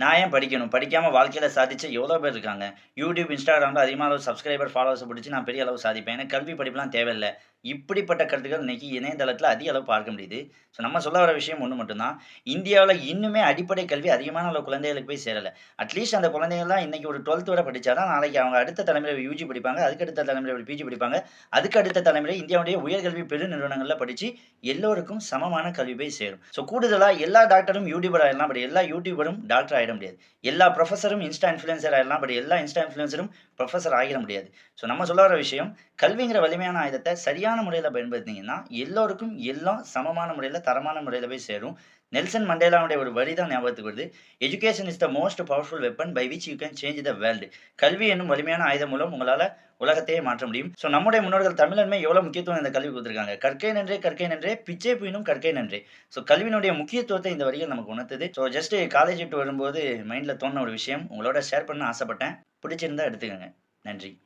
நான் ஏன் படிக்கணும்? படிக்காமல் வாழ்க்கையில் சாதிச்ச எவ்வளோ பேர் இருக்காங்க? யூடியூப் இன்ஸ்டாகிராமில் அதிகமாக அளவு சப்ஸ்கிரைபர் ஃபாலோவர்ஸ் பிடிச்சி நான் பெரிய அளவு சாதிப்பேன். எனக்கு கல்வி படிப்புலாம் தேவையில்லை. இப்படிப்பட்ட கருத்துக்கள் இன்னைக்கு இணையதளத்தில் அதிக அளவு பார்க்க முடியுது. ஸோ நம்ம சொல்ல வர விஷயம் ஒன்று மட்டும்தான். இந்தியாவில் இன்னுமே அடிப்படை கல்வி அதிகமான அளவு குழந்தைகளுக்கு போய் சேரலை. அட்லீஸ்ட் அந்த குழந்தைகள்லாம் இன்றைக்கி ஒரு டுவெல்த் வரை படித்தா தான் நாளைக்கு அவங்க அடுத்த தலைமுறை யூஜி படிப்பாங்க அதுக்கு அடுத்த தலைமுறை பிஜி படிப்பாங்க அதுக்கு அடுத்த தலைமுறை இந்தியாவுடைய உயர்கல்வி பெரு நிறுவனங்களில் படித்து எல்லோருக்கும் சமமான கல்வி போய் சேரும். ஸோ கூடுதலாக எல்லா டாக்டரும் யூடியூபர் ஆயிடலாம் பட் எல்லா யூடியூபரும் டாக்டர் ஆகிட முடியாது. எல்லா ப்ரொஃபஸரும் இன்ஸ்டா இன்ஃப்ளூயன்சர் ஆகிடலாம் பட் எல்லா இன்ஸ்டா இன்ஃப்ளூயன்சரும் ப்ரொஃபஸர் ஆகிட முடியாது. ஸோ நம்ம சொல்ல வர விஷயம் கல்விங்கிற வலிமையான ஆயுதத்தை சரியான முறையில் பயன்படுத்திங்கன்னா எல்லோருக்கும் எல்லாம் சமமான முறையில் தரமான முறையில் போய் சேரும். நெல்சன் மண்டேலாவுடைய ஒரு வரி தான் ஞாபகத்துக்கு வருது. Education is the most powerful weapon by which you can change the world கல்வி என்னும் வலிமையான ஆயுதம் மூலம் உங்களால் உலகத்தையே மாற்ற முடியும். ஸோ நம்முடைய முன்னோர்கள் தமிழன்மை எவ்வளோ முக்கியத்துவம் இந்த கல்வி கொடுத்துருக்காங்க? கற்கை நன்றே கற்கை நன்றே பிச்சை புயினும் கற்கை நன்றே. ஸோ கல்வியினுடைய முக்கியத்துவத்தை இந்த வரிகள் நமக்கு உணர்த்துது. ஸோ ஜஸ்ட் காலேஜ் விட்டு வரும்போது மைண்டில் தோணுன ஒரு விஷயம் உங்களோட ஷேர் பண்ண ஆசைப்பட்டேன். பிடிச்சிருந்தா எடுத்துக்கோங்க. நன்றி.